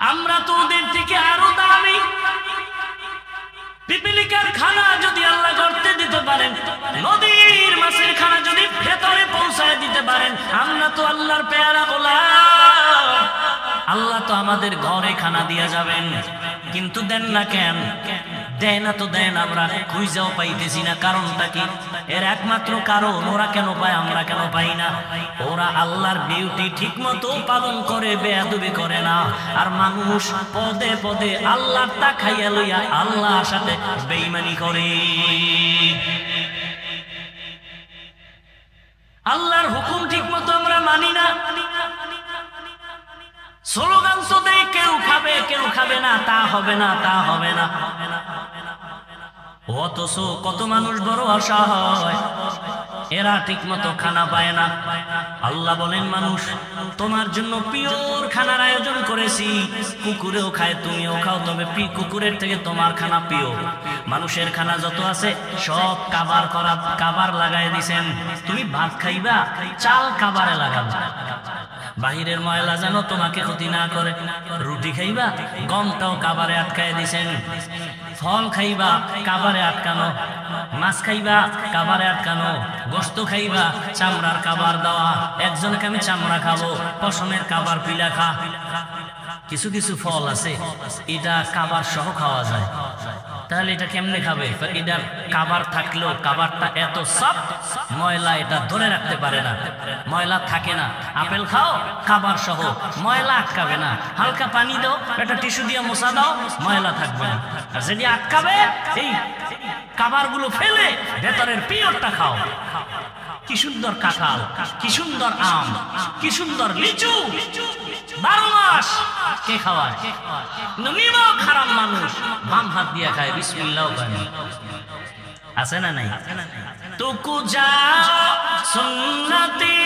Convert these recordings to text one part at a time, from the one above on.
আমরা তো ওদের থেকে আরও দামি। পিপিলিকার খানা যদি আল্লাহ করতে দিতে পারেন, নদীর মাছের খানা যদি ভেতরে পৌঁছায় দিতে পারেন, আমরা তো আল্লাহর পেয়ারা গোলাম। আল্লাহ তো আমাদের ঘরে খানা দিয়া যাবেন। কিন্তু দেন না কেন? দেয় না তো আমরা খুঁজাও পাইতেছি না। কারণটা কি? এর একমাত্র কারণ, ওরা কেন পায়, আমরা কেন পাই না? ওরা আল্লাহর ডিউটি ঠিক মতো পালন করে, বেয়াদবি করে না। আর মানুষ পদে পদে আল্লাহর তা খাইয়া লইয়া সাথে বেইমানি করে। আল্লাহর হুকুম ঠিক মতো আমরা মানি না। স্লোগান তো দেয়, কেউ খাবে কেউ খাবে না, তা হবে না, তা হবে না। অথচ কত মানুষ বড় আশা হয়। এরা ঠিক মতো খানা পায় না। আল্লাহ বলেন, মানুষ, তোমার জন্য পিওর খানার আয়োজন করেছি। কুকুরেও খায়, তুমিও খাও। তবে পি, কুকুরের থেকে তোমার খানা প্রিয় মানুষের খানা যত আছে, সব কাবার করা, কাবার লাগাই দিছেন। তুমি ভাত খাইবা, চাল কাবারে লাগাবা। বাহিরের ময়লা যেন তোমাকে ক্ষতি না করে। রুটি খাইবা, গমটাও কাবারে আটকায় দিছেন। ফল খাইবা, কাবারে আটকানো। মাছ খাইবা, কাবারে আটকানো। গোস্ত খাইবা, চামড়ার কাবার দেওয়া। একজনকে আমি চামড়া খাব, পশমের কাবার পিলা খা। কিছু কিছু ফল আছে, এটা কাবার সহ খাওয়া যায়। তাহলে এটা কেমনে খাবে? এটা কাবার থাকলেও কাবারটা এত সব ময়লা এটা ধরে রাখতে পারে না। ময়লা থাকে না। আপেল খাও, কাবার সহ। ময়লা আটকাবে না। হালকা পানি দাও, একটা টিস্যু দিয়ে মশা দাও, ময়লা থাকবে না। আর যদি আটকাবে, এই কাবারগুলো ফেলে, ভেতরের পিওরটা খাও। কি সুন্দর কাঁঠাল, কি সুন্দর আম, কি সুন্দর লিচু। বারো মাস কে খাওয়ায়? খারাপ মানুষ। বাম হাত দিয়ে খায়, বিসমিল্লাহ আছে না নাই? তুকুজা সুন্নতি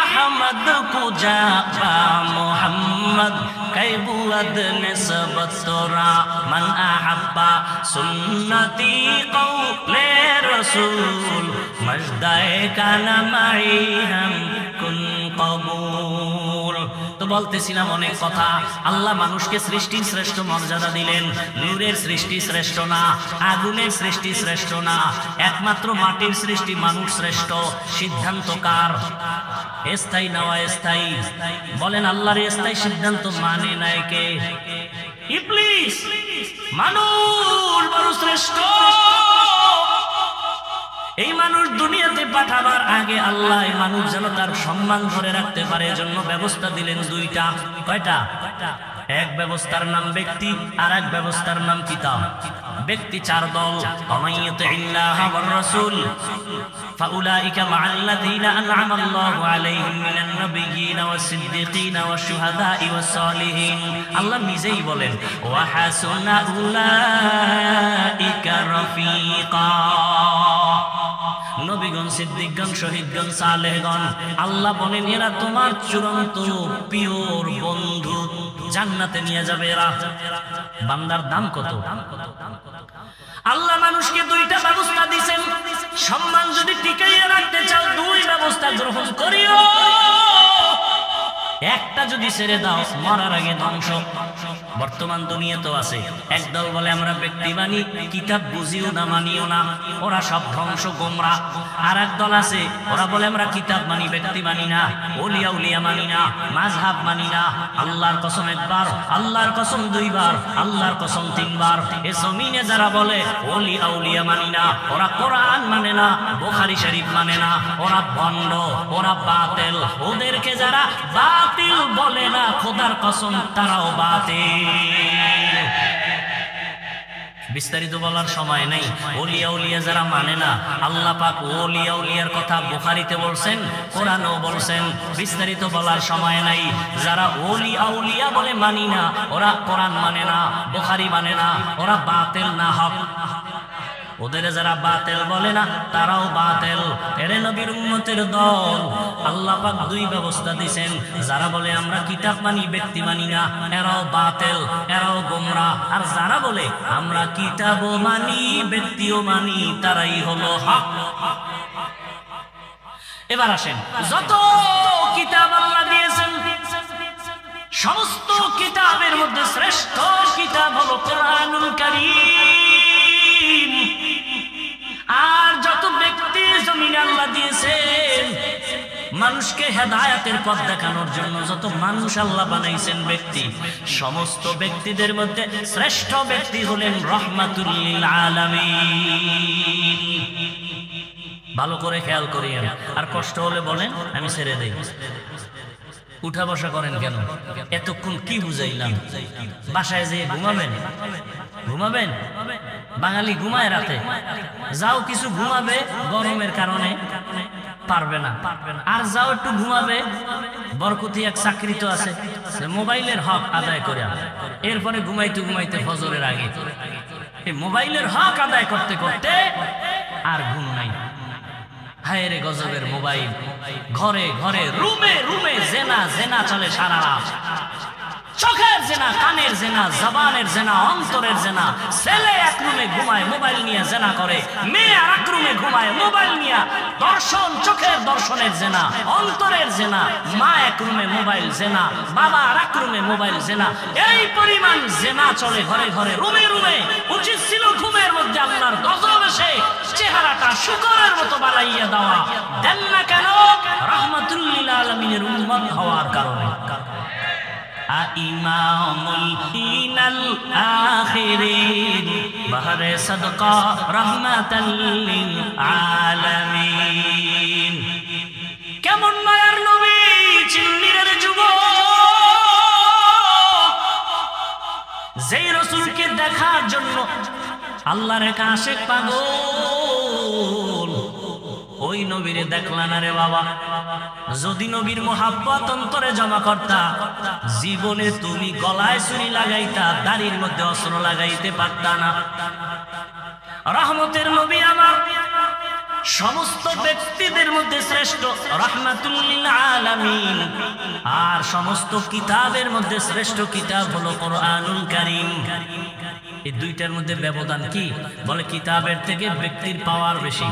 আহমদ কুজা বা মোহাম্মদ কৈবুয়াদ নিসবত তোরা, মান আহাব্বা সুন্নতি কৌলে রসুল, মজদায়ে কানা মাই হাম কুন কবুল। তো বলতেছিলাম অনেক কথা। আল্লাহ মানুষকে সৃষ্টির শ্রেষ্ঠ মর্যাদা দিলেন। নূরের সৃষ্টি শ্রেষ্ঠ না, আগুনের সৃষ্টি শ্রেষ্ঠ না, একমাত্র মাটির সৃষ্টি মানুষ শ্রেষ্ঠ। সিদ্ধান্ত কার? স্থায়ী নেওয়া স্থায়ী বলেন, আল্লাহর স্থায়ী সিদ্ধান্ত মানে নাই কে? ইবলিস মানুষ শ্রেষ্ঠ। এই মানুষ দুনিয়াতে পাঠাবার আগে আল্লাহ এই মানুষ যেন তার সম্মান ধরে রাখতে পারে এজন্য ব্যবস্থা দিলেন দুইটা কয়টা এক ব্যবস্থার নাম ব্যক্তি আর এক ব্যবস্থার নাম কিতাব ব্যক্তি চার দল অমাইয়তে ইল্লাহ ওয়ার রাসূল فأولئك مع الذين أنعم الله عليهم من النبيين والصديقين والشهداء والصالحين আল্লাহ নিজেই বলেন وحسن أولئك رفيقا আল্লাহ বলেন, এরা তোমার চূড়ান্ত পিওর বন্ধু। জান্নাতে নিয়ে যাবে এরা। বান্দার দাম কত? আল্লাহ মানুষকে দুইটা ব্যবস্থা দিচ্ছেন সম্মান যদি টিকাইয়া রাখতে চাও, দুই ব্যবস্থা গ্রহণ করিও। একটা যদি ছেড়ে দাও, মরার আগে ধ্বংস। বর্তমান দুনিয়া তো আছে। একদল বলে, আমরা ব্যক্তি মানি কিতাব বুঝিও না, মানিও না। ওরা সব ধ্বংস, গোমরা। আর এক দল আছে, ওরা বলে, আমরা কিতাব মানি ব্যক্তি মানি না। ওলিয়া উলিয়া মানি না। মাঝহাব মানি না। আল্লাহর কসম একবার, আল্লাহর কসম দুইবার, আল্লাহর কসম তিনবার। এ জমিনে যারা বলে ওলি আউলিয়া মানি না, ওরা কোরআন মানে না, বোখারি শরীফ মানে না, ওরা ভণ্ড ওরা বাতেল। ওদেরকে যারা বাতিল বলে না, খোদার কসম তারাও বাতিল। বিস্তারিত বলার সময় নেই। ওলিয়া উলিয়া যারা মানে না, আল্লাহ পাক ওলিয়া উলিয়ার কথা বুখারিতে বলছেন, কোরআনও বলছেন, বিস্তারিত বলার সময় নাই। যারা ওলি আউলিয়া বলে মানি না, ওরা কোরআন মানে না, বুখারি মানে না, ওরা বাতেল না, হক ওদের যারা বাতেল বলে না, তারাও বাতেল। এরে নবীর উম্মতের দল। আল্লাহ পাক দুই ব্যবস্থা দিছেন। যারা বলে আমরা কিতাব মানি, ব্যক্তি মানি না, এরাও বাতেল, এরাও গোমরা। আর যারা বলে আমরা কিতাবও মানি, ব্যক্তিও মানি, তারাই হলো হক। এবার আসেন। যত কিতাব আল্লাহ দিয়েছেন, সমস্ত কিতাবের মধ্যে শ্রেষ্ঠ কিতাব হলো কোরআনুল কারীম। আর যত ব্যক্তি জমিনে আল্লাহ দিয়েছেন, মানুষকে হেদায়াতের পথ দেখানোর জন্য যত মানুষ আল্লাহ বানাইছেন ব্যক্তি, সমস্ত ব্যক্তিদের মধ্যে শ্রেষ্ঠ ব্যক্তি হলেন রহমাতুল্লিল আলামিন। ভালো করে খেয়াল করিয়েন। আর কষ্ট হলে বলেন, আমি ছেড়ে দেই। উঠা বসা করেন কেন? এতক্ষণ কি বুঝাইলাম? বাসায় যেয়ে ঘুমাবেন? ঘুমাবেন? বাঙালি ঘুমায় রাতে। যাও কিছু ঘুমাবে, গরমের কারণে পারবে না। আর যাও একটু ঘুমাবে, বরকতি এক চাকরি তো আছে মোবাইলের হক আদায় করে এরপরে ঘুমাইতে ঘুমাইতে ফজরের আগে। মোবাইলের হক আদায় করতে করতে আর ঘুম নাই। হায় রে গজবের মোবাইল। ঘরে ঘরে, রুমে রুমে জেনা জেনা চলে সারা রাত। চোখের জেনা, কানের জেনা, জবানের জেনা, অন্তরের জেনা। ছেলে এক রুমে ঘুমায়, মোবাইল নিয়ে জেনা করে। মেয়ে আর এক রুমে ঘুমায়, মোবাইল নিয়ে দর্শন, চোখের দর্শনের জেনা, অন্তরের জেনা। মা এক রুমে মোবাইল জেনা, বাবা আর এক রুমে মোবাইল জেনা। এই পরিমাণ জেনা চলে ঘরে ঘরে, রুমে রুমে। উচিত ছিল ঘুমের মধ্যে আল্লাহর গজব এসে চেহারাটা শুকরের মতো বানাইয়া দেওয়া। দেন না কেন? রহমতুল্লিল আলমিনের উন্মত হওয়ার কারণে। কেমন মায়ার নবী চিল্লিরের যুবক যেই রসুলকে দেখার জন্য আল্লাহর আশেক পাগল। ওই নবীরে দেখলা না রে বাবা। যদি নবীর মোহাব্বত অন্তরে জমা করতা, জীবনে তুমি গলায় চুরি লাগাইতা, দাড়ির মধ্যে অস্ত্র লাগাইতে পারতা না। রহমতের নবী আমার সমস্ত ব্যক্তিদের মধ্যে শ্রেষ্ঠ রহমাতুল্লিল আলামিন। আর সমস্ত কিতাবের মধ্যে শ্রেষ্ঠ কিতাব হলো কোরআনুল কারীম। এই দুইটার মধ্যে ব্যবধান কি? বলে কিতাবের থেকে ব্যক্তির পাওয়ার বেশি।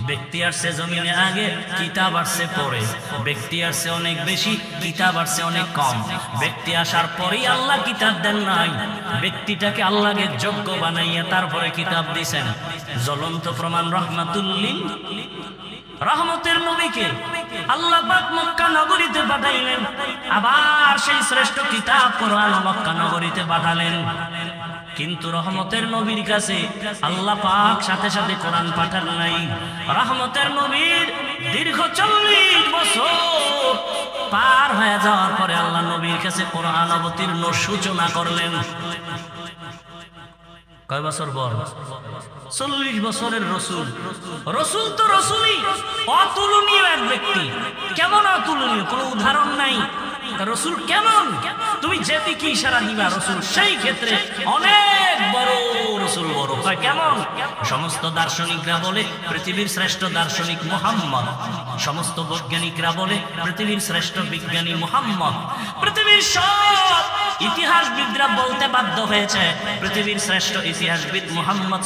ব্যক্তি আসছে জমিনে আগে, কিতাব আসছে পরে। ব্যক্তি আসছে অনেক বেশি, কিতাব আসছে অনেক কম। ব্যক্তি আসার পরেই আল্লাহ কিতাব দেন নাই। ব্যক্তিটাকে আল্লাহকে যোগ্য বানাইয়া তারপরে কিতাব দিছেন। জ্বলন্ত প্রমাণ রহমাতুল্লিল। রহমতের নবীকে আল্লাহ মক্কা নগরীতে পাঠাইলেন। আবার সেই শ্রেষ্ঠ কিতাব কোরআন মক্কা নগরীতে পাঠালেন। কিন্তু রহমতের নবীর কাছে আল্লাহ পাক সাথে সাথে কোরআন পাঠান নাই। রহমতের নবীর দীর্ঘ চল্লিশ বছর পার হয়ে যাওয়ার পরে আল্লাহ নবীর কাছে কোরআন অবতীর্ণ সূচনা করলেন। কয় বছর পর? চল্লিশ বছরের রসুল। রসুল তো রসুলই অতুলনীয় এক ব্যক্তি। কেমন অতুলনীয়? কোনো উদাহরণ নাই। রসুল কেমন? তুমি যেতে কি ইশারা নিবা রসুল? সেই ক্ষেত্রে অনেক বড় রসুল বড়। হয় কেমন? সমস্ত দার্শনিকরা বলে, পৃথিবীর শ্রেষ্ঠ দার্শনিক মোহাম্মদ। সমস্ত বৈজ্ঞানিকরা বলে, পৃথিবীর শ্রেষ্ঠ বিজ্ঞানী মোহাম্মদ। পৃথিবীর সব ইতিহাসবিদরা বলতে বাধ্য হয়েছে, পৃথিবীর শ্রেষ্ঠ ইতিহাসবিদ মোহাম্মদ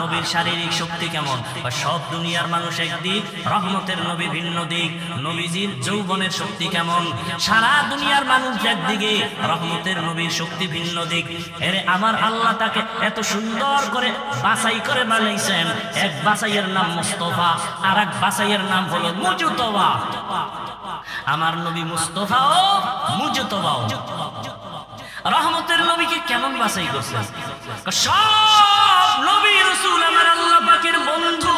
নবীর শারীরিক শক্তি কেমন? সব দুনিয়ার মানুষ একদিক, রহমতের নবী ভিন্ন দিক, নবীজির যৌবনের শক্তি কেমন? সারা দুনিয়ার মানুষ একদিকে, রহমতের নবীর শক্তি ভিন্ন দিক। এর আমার আল্লাহ এত সুন্দর করে বাসাই করে বানাইছেন। এক বাছাইয়ের নাম মুস্তফা আর এক বাছাইয়ের নাম হলো মুজুতবা। আমার নবী মুস্তফা ও মুজুতবাও। রহমতের নবীকে কেমন বাসাই করছে সব নবী রসুল আমার আল্লাহ পাকের বন্ধু।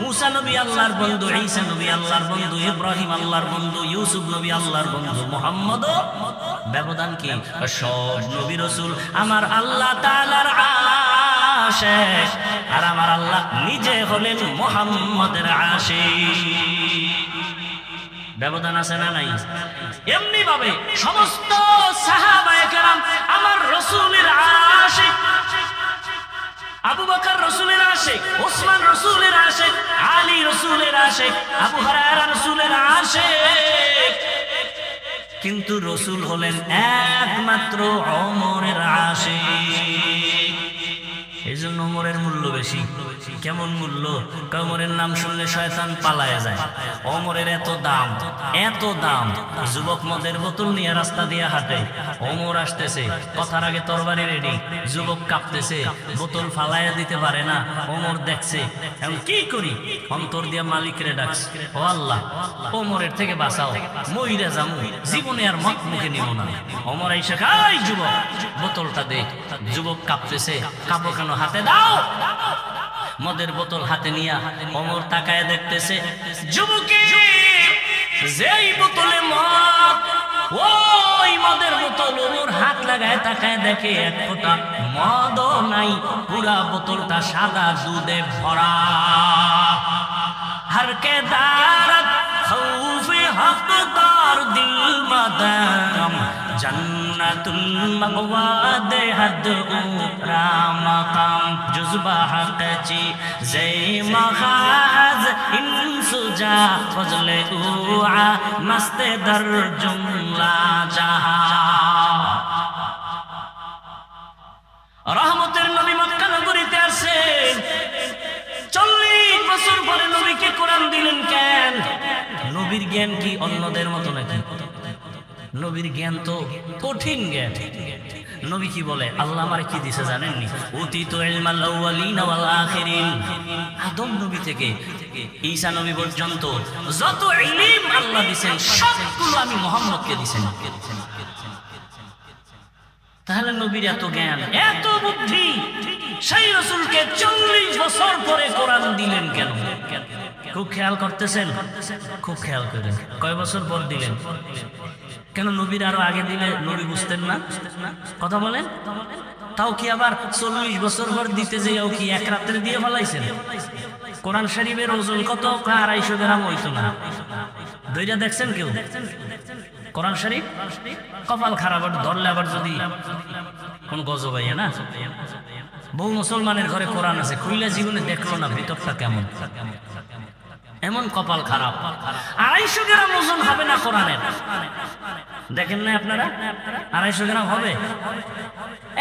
মুসা নবী আল্লাহর বন্ধু, ঈসা নবী আল্লাহর বন্ধু, ইব্রাহিম আল্লাহর বন্ধু, ইউসুফ নবী আল্লাহর বন্ধু, মোহাম্মদ ব্যবধান কি? সব নবী রসুল আমার আল্লাহ তাআলার আশিক আর আমার আল্লাহ নিজে হলেন মোহাম্মদের আশিক। ব্যবধান আছে না নাই? এমনি ভাবে সমস্ত সাহাবায়ে আমার রসুলের আশিক আবু বকর রসুলের আসে ওসমান রসুলের আসে আলী রসুলের আসে আবু হারায়রা রসুলের আসে কিন্তু রসুল হলেন একমাত্র অমরের আসে এই জন্য অমরের মূল্য বেশি। কেমন মূল্য? কমরের নাম শুনলে শয়তান পালায়া যায়। অমরের এত দাম এত দাম। যুবক মদের বোতল নিয়ে রাস্তা দিয়ে হাঁটে। অমর আসতেছে, কথার আগে তরবারি রেডি যুবক কাঁপতেছে, বোতল ফালাইয়া দিতে পারে না। অমর দেখছে, এখন কি করি? অন্তর দিয়া মালিকরে ডাকস ও আল্লাহ ওমরের থেকে বাঁচাও। মইরা জামু জীবনে আর মত মুখে নিব না। অমর আইসা খাই যুবক, বোতলটা দে। যুবক কাঁপতেছে কাপড় কেন? হাতে দাও! মদের বোতল হাতে নিয়ে অমর তাকায় দেখতেছে, যুবকে, যেই বোতলে মদ, ওই মদের বোতল। ওর হাত লাগায় তাকায় দেখে এক ফোঁটা মদ নাই, পুরা বোতলটা সাদা দুধে ভরা। হারকে দাঁড়া তুম মগবাদে হদ উপরাম জুজবা রহমতের নবী মক্কা নগরীতে আসেন চল্লিশ বছর পরে নবীকে কোরআন দিলেন কেন? নবীর জ্ঞান কি অন্যদের মতো নাকি? কত নবীর জ্ঞান তো কঠিন জ্ঞান। নবী কি বলে? আল্লাহ আমার কি দিছে জানেননি? অতি তো ইলমাল আউয়ালিন ওয়াল আখিরিন। আদম নবী থেকে ঈসা নবী পর্যন্ত যত আল্লাহ দিবেন সবগুলো আমি মুহাম্মদকে দিবেন তাহলে নবীর এত জ্ঞান, এত বুদ্ধি, সেই রসুলকে চল্লিশ বছর পরে কোরআন দিলেন কেন? খুব খেয়াল করতেছেন? খুব খেয়াল করেন। কয় বছর পর দিলেন? কেন নবীর আরও আগে দিলে নবী বুঝতেন না? কথা বলেন। তাও কি আবার চল্লিশ বছর পর দিতে যেও কি এক রাত্রে দিয়ে ফেলাইছেন? কোরআন শরীফের ওজন কত? আড়াইশো গ্রাম হইতো না। দুইটা দেখছেন কেউ? কোরআন শরীফ? কপাল খারাপ ধরলে আবার যদি কোন গজব আইয়া না? বহু মুসলমানের ঘরে কোরআন আছে, খুইলা জীবনে দেখল না ভিতরটা কেমন? এমন কপাল খারাপ। আড়াইশো গ্রাম ওজন হবে না কোরআনের? দেখেন না আপনারা? আড়াইশো গ্রাম হবে?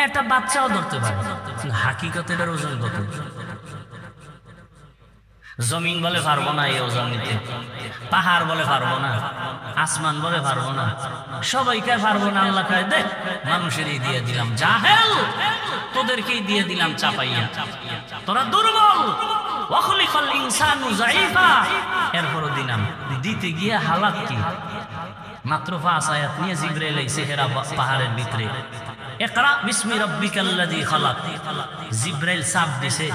একটা বাচ্চাও ধরতে পারে হাকিকত এটার ওজন কত? জমিন বলে পারব না এই ওজন নিতে। পাহাড় বলে পারব না। আসমান বলে পারব না। সবাইকে পারব না, আল্লাহ কয়, দেখ, মানুষেরই দিয়ে দিলাম। জাহেল, তোদেরকেই দিয়ে দিলাম চাপাইয়া। তোরা দুর্বল ওয়াখলিকাল ইনসানু যায়ীফা এরপরও দিলাম দিতে গিয়ে হালাত কি? মাত্র নিয়ে জিব্রাইল এই সেহেরা ভিতরে। একরা বিসমি রব্বিকাল্লাযী খালাক। দিছে।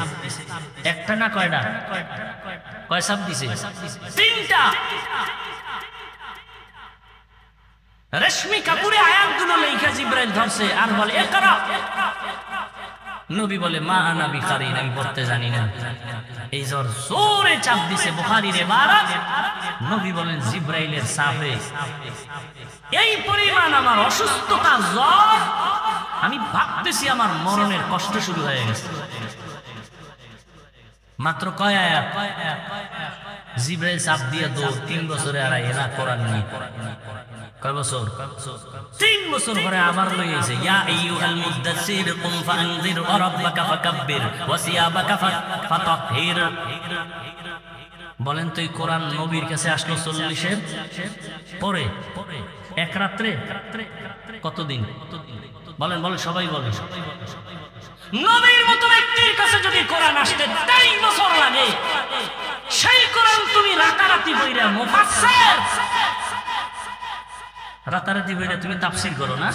একটা না কয় সাপ দিছে? তিনটা। রেশমি কাপুরে আয়াতগুলো লেখা জিব্রাইল ধরছে। আর বলে একরা নবী বলে, মা আনা বিকারিন আমি পড়তে জানি না। এই জ্বর জোরে চাপ দিছে বুখারীর ইবারত নবী বলেন, জিব্রাইলের সাফে এই পরিমাণ আমার অসুস্থতা, জ্বর, আমি ভাবতেছি আমার মরণের কষ্ট শুরু হয়ে গেছে। মাত্র কয় আয়াত? জিব্রাইল চাপ দিয়ে দো তিন বছরে আর এরা কোরআন নিয়ে আবার লই বলেন তো এই কোরআন নবীর কাছে আসলো চল্লিশের পরে? এক রাত্রে? কতদিন? বলেন বলেন, সবাই বলেন। নবীর মতো ব্যক্তির কাছে যদি কোরআন আসতে তেইশ বছর লাগে, সেই কোরআন তুমি রাতারাতি বইরা মুফাসসির। রাতারাতি বইরা তুমি তাফসীর করো না?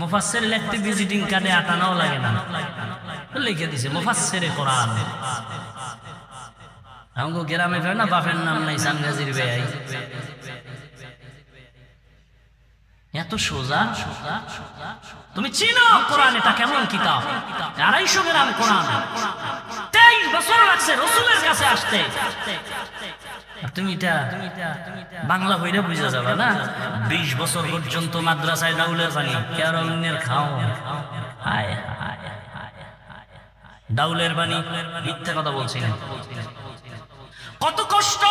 মুফাসসির লিখতে ভিজিটিং কার্ডে আটানাও লাগে না। লিখে দিছে, মুফাসসিরে কোরআন। আমাকে গ্রামে ফের না বাপের নাম নাই, সানগাজির বেয়াই এত সোজা? তুমি চিনো কোরআন এটা কেমন কিতাব? আড়াইশো গ্রাম কোরআন। তেইশ বছর লাগছে রসুলের কাছে আসতে। তুমি এটা বাংলা বইটা বুঝা যাবে না? বিশ বছর পর্যন্ত মাদ্রাসায় ডাউলের পানি ক্যারমিনের খাও ডাউলের বাণী মিথ্যা কথা বলছি না। কত কষ্ট!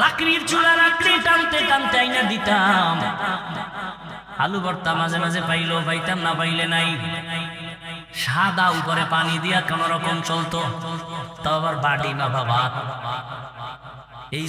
লাকড়ির চুলা লাকড়ি টানতে টানতে আইনা দিতাম। আলু ভর্তা মাঝে মাঝে পাইলো পাইতাম, না পাইলে নাই। সাদা উপরে পানি দিয়া কোন রকম চলতো। তো আবার বাটি না বাবা। এই